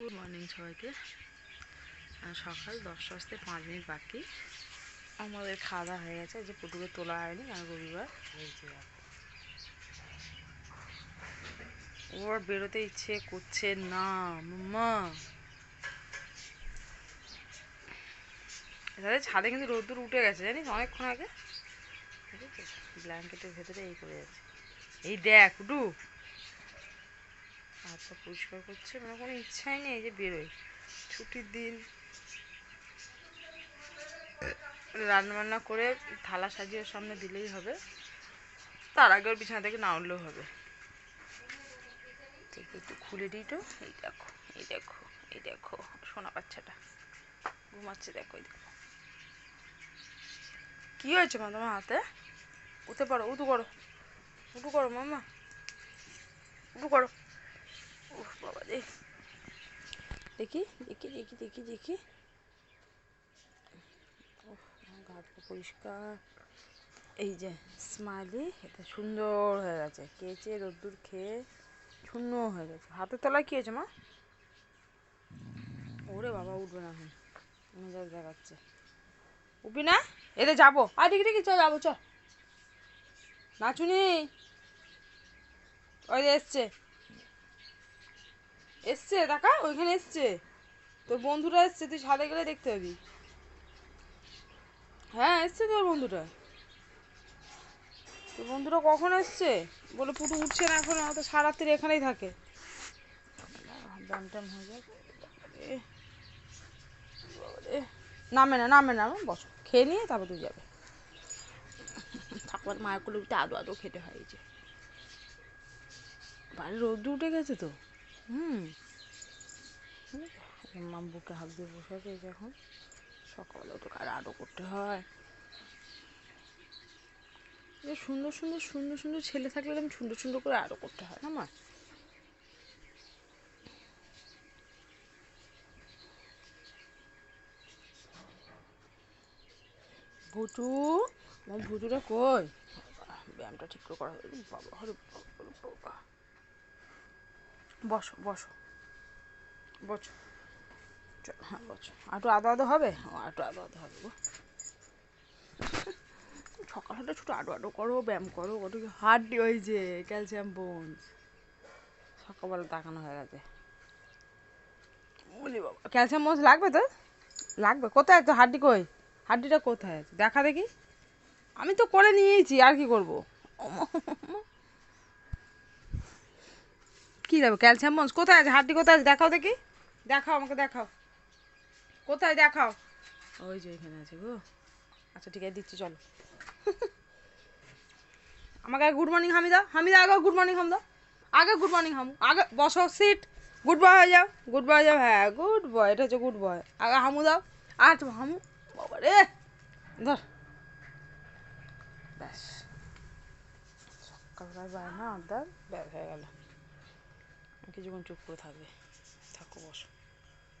Good morning সবাইকে। সকাল দশটা আসতে পাঁচ মিনিট বাকি। আমাদের খাওয়া দাওয়া হয়ে গেছে। যে পুটুকে তোলা হয়নি কারণ রবিবার। ওর বেরোতে ইচ্ছে করছে না মা তাহলে ছাদে কিন্তু রোদ্দুর উঠে গেছে জানিস? অনেকক্ষণ আগে। ব্ল্যাঙ্কেটের ভেতরে এই করে যাচ্ছে। এই দেখ উডু হাতটা পরিষ্কার করছে মানে কোনো ইচ্ছাই নেই যে বেরোয় ছুটির দিন রান্না বান্না করে থালা সাজিয়ে সামনে দিলেই হবে। তার আগে ওর বিছানা থেকে না উঠলেও হবে। একটু খুলে দিই তো। এই দেখো এই দেখো এই দেখো, সোনা বাচ্চাটা। ঘুমাচ্ছে দেখো, এই দেখো। কি হয়েছে মা তোমার হাতে? উঠে পড়ো, উঠু করো উঠু করো মামা উঠু করো উফ বাবা রে। দেখি দেখি দেখি দেখি দেখি। গাটা পরিষ্কার। এই যে স্মাইলি এটা সুন্দর হয়ে গেছে। কেচে রোদ্দুর খেয়ে শূন্য হয়ে গেছে। হাতের তলায় কি হয়েছে মা? ওরে বাবা, উঠবে না এখন। মেজাজ দেখাচ্ছে। উঠবি না? এতে যাব। আর দেখি দেখি, চল, যাব, চল। নাচুনি? ওই এসছে। এসছে দেখা ওইখানে এসছে। তোর বন্ধুরা এসছে তুই ছাদে গেলে দেখতে পাবি। হ্যাঁ এসছে তোর বন্ধুরা তোর বন্ধুরা কখন এসছে? বলে পুটু উঠছে না এখন তো সারাত্রি এখানেই থাকে। ব্যায়াম ট্যাম হয়ে বাবারে। নামে না নামে না বস। খেয়ে নিয়ে তারপর তুই যাবে। ঠাকুর মায়ের কোলে উঠে আদো আদো খেতে হয় এই যে। বাড়ির রোদ্দু উঠে গেছে তো? হুম। মাম বুকে হাত দিয়ে বসে আছে এখন। সকালে তো কার আদো করতে হয়। যে সুন্দর সুন্দর সুন্দর সুন্দর ছেলে থাকলে এরকম সুন্দর সুন্দর করে আরও করতে হয়। না মা ভুটু আমার ভুটুটা কই? ব্যায়ামটা ঠিক করে করা বাবা, হরে বাবা। বসো বসো। বসো। চল হ্যাঁ বসো। আটু আদো আদো হবে? আটু আদো আদো হবে গো। সকাল হলে ছোটো আডো আডো করো ব্যায়াম করো ওটা কি হাড্ডি ওই যে ক্যালসিয়াম বোনস সকালবেলা তাকানো হয়ে গেছে। বলি বাবা ক্যালসিয়াম বোনস লাগবে তো? লাগবে। কোথায় আছে হাড্ডি কই? হাড্ডিটা কোথায় আছে? দেখা দেখি। আমি তো করে নিয়েছি আর কি করব? কি যাবে ক্যালসিয়াম বোনস কোথায় আছে? হাড্ডি কোথায় আছে? দেখাও দেখি। দেখাও, আমাকে দেখাও। কোথায়? দেখাও। ওই যে এখানে আছে গো। আচ্ছা ঠিক আছে, দিচ্ছি, চলো। আমাকে গুড মর্নিং হামিদা হামিদা আগে গুড মর্নিং হাম দাও। আগে গুড মর্নিং হামু। আগে বসো সিট গুড বয় হয়ে যাও। গুড বয় যাও। হ্যাঁ গুড বয় এটা হচ্ছে গুড বয় আগে হামু দাও। আচ্ছা হামু, বাবা রে! ধর। ব্যাস। সকালবেলায় বায়না আদার ব্যাস, হয়ে গেল। কিছুক্ষণ চুপ করে থাকবে। থাকো বসো।